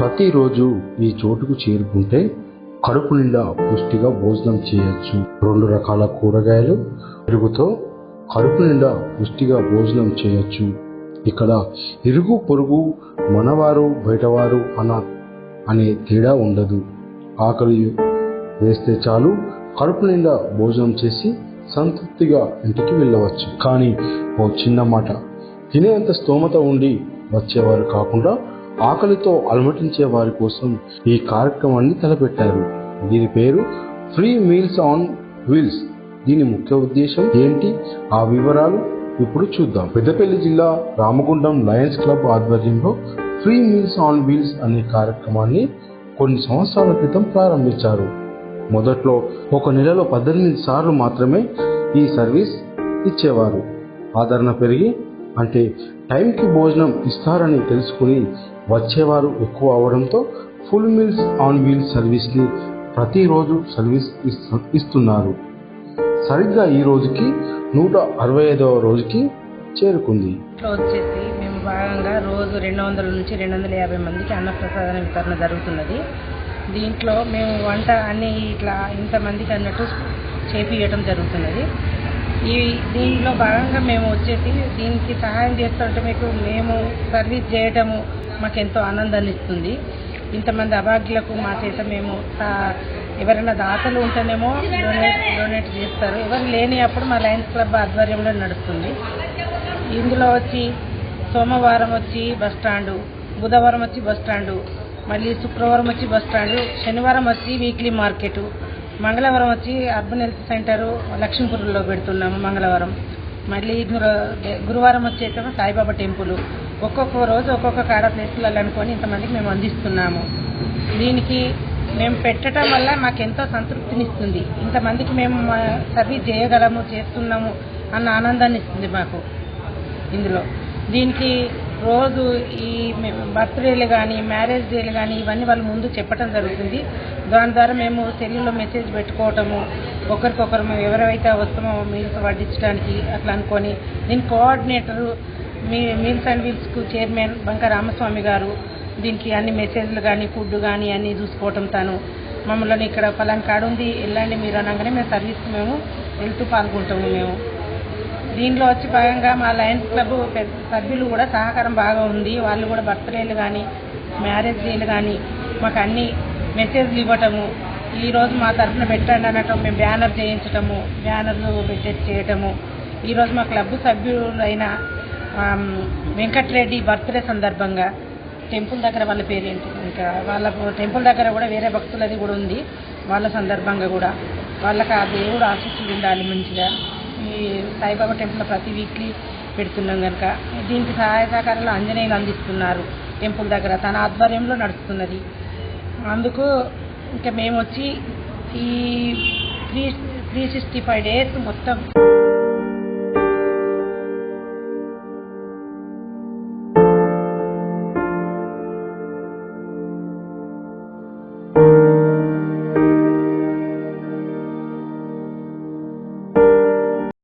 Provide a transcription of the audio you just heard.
ప్రతిరోజు ఈ చోటుకు చేరుకుంటే కడుపు నిండా పుష్టిగా భోజనం చేయొచ్చు. రెండు రకాల కూరగాయలు పెరుగుతో కడుపు నిండా పుష్టిగా భోజనం చేయొచ్చు. ఇక్కడ ఇరుగు పొరుగు మనవారు బయటవారు అన అనే తేడా ఉండదు. ఆకలి వేస్తే చాలు కడుపు నిండా భోజనం చేసి సంతృప్తిగా ఇంటికి వెళ్ళవచ్చు. కానీ ఓ చిన్న మాట తినేంత స్తోమత ఉండి వచ్చేవారు కాకుండా ఆకలితో అలమటించే వారి కోసం ఈ కార్యక్రమాన్ని తలపెట్టారు. దీని పేరు ఫ్రీ మీల్స్ ఆన్ వీల్స్ దీని ముఖ్య ఉద్దేశం ఏంటి? ఆ వివరాలు ఇప్పుడు చూద్దాం. పెద్దపల్లి జిల్లా రామగుండం లయన్స్ క్లబ్ ఆధ్వర్యంలో ఫ్రీ మీల్స్ ఆన్ వీల్స్ అనే కార్యక్రమాన్ని కొన్ని సంవత్సరాల క్రితం ప్రారంభించారు. మొదట్లో ఒక నెలలో పద్దెనిమిది సార్లు మాత్రమే ఈ సర్వీస్ ఇచ్చేవారు. ఆదరణ పెరిగి అంటే టైంకి భోజనం ఇస్తారని తెలుసుకుని వచ్చేవారు ఎక్కువ అవడంతో ఫుల్ మీల్స్ ఆన్ వీల్ సర్వీస్ని ప్రతిరోజు సర్వీస్ ఇస్తున్నారు. సరిగ్గా ఈ రోజుకి నూట అరవై ఐదవ రోజుకి చేరుకుంది. వచ్చేసి మేము భాగంగా రోజు రెండు వందల నుంచి రెండు వందల యాభై మందికి అన్నప్రసాదన వితరణ జరుగుతున్నది. దీంట్లో మేము వంట అన్ని ఇట్లా ఇంతమందికి అన్నట్టు చేపియటం జరుగుతున్నది. ఈ దీంట్లో భాగంగా మేము వచ్చేసి దీనికి సహాయం చేస్తుంటే మీకు మేము సర్వీస్ చేయటము మాకు ఎంతో ఆనందాన్ని ఇస్తుంది. ఇంతమంది అభాగ్యులకు మా చేత మేము ఎవరైనా దాతలు ఉంటేనేమో డొనేట్ డొనేట్ చేస్తారు. ఎవరు లేని అప్పుడు మా లయన్స్ క్లబ్ ఆధ్వర్యంలో నడుస్తుంది. ఇందులో వచ్చి సోమవారం వచ్చి బస్ స్టాండు బుధవారం వచ్చి బస్ స్టాండు మళ్ళీ శుక్రవారం వచ్చి బస్ స్టాండు శనివారం వచ్చి వీక్లీ మార్కెట్ మంగళవారం వచ్చి అర్బన్ హెల్త్ సెంటరు లక్ష్మీపూర్లో పెడుతున్నాము మంగళవారం. మళ్ళీ గురువారం వచ్చేసేమో సాయిబాబా టెంపుల్. ఒక్కొక్క రోజు ఒక్కొక్క కాడ ప్లేస్లలో అనుకొని ఇంతమందికి మేము అందిస్తున్నాము. దీనికి మేము పెట్టడం వల్ల మాకు ఎంతో సంతృప్తినిస్తుంది. ఇంతమందికి మేము మా సర్వీస్ చేయగలము చేస్తున్నాము అన్న ఆనందాన్ని ఇస్తుంది మాకు. ఇందులో దీనికి రోజు ఈ బర్త్డేలు కానీ మ్యారేజ్ డేలు కానీ ఇవన్నీ వాళ్ళు ముందు చెప్పడం జరుగుతుంది. దాని ద్వారా మేము సెల్లులో మెసేజ్ పెట్టుకోవటము ఒకరికొకరు మేము ఎవరైతే వస్తామో మీల్స్ వడ్డించడానికి అట్లా అనుకొని దీని కోఆర్డినేటరు మీ మీల్స్ అండ్ వీల్స్కు చైర్మన్ బంక రామస్వామి గారు దీనికి అన్ని మెసేజ్లు కానీ ఫుడ్ కానీ అన్నీ చూసుకోవటం తను. మమ్మల్ని ఇక్కడ పలాన్ కాడ ఉంది వెళ్ళండి మీరు అనగానే మేము సర్వీస్కి మేము వెళ్తూ పాల్గొంటాము మేము. దీంట్లో వచ్చి భాగంగా మా లయన్స్ క్లబ్ పెద్ద సభ్యులు కూడా సహకారం బాగా ఉంది. వాళ్ళు కూడా బర్త్డేలు కానీ మ్యారేజ్ డేలు కానీ మాకు అన్ని మెసేజ్లు ఇవ్వటము ఈరోజు మా తరఫున పెట్టండి అనటం మేము బ్యానర్ చేయించటము బ్యానర్లు పెట్టేసి చేయటము. ఈరోజు మా క్లబ్ సభ్యులైన వెంకట్రెడ్డి బర్త్డే సందర్భంగా టెంపుల్ దగ్గర వాళ్ళ పేరేంటి? ఇంకా వాళ్ళ టెంపుల్ దగ్గర కూడా వేరే భక్తులది కూడా ఉంది. వాళ్ళ సందర్భంగా కూడా. వాళ్ళకి ఆ దేవుడు ఆశీస్సులు ఉండాలి మంచిగా. ఈ సాయిబాబా టెంపుల్ ప్రతి వీక్లీ పెడుతున్నాం కనుక దీనికి సహాయ సహకారాలు ఆంజనేయులు అందిస్తున్నారు టెంపుల్ దగ్గర. తన ఆధ్వర్యంలో నడుస్తున్నది. అందుకు ఇంకా మేము వచ్చి ఈ three three sixty five days మొత్తం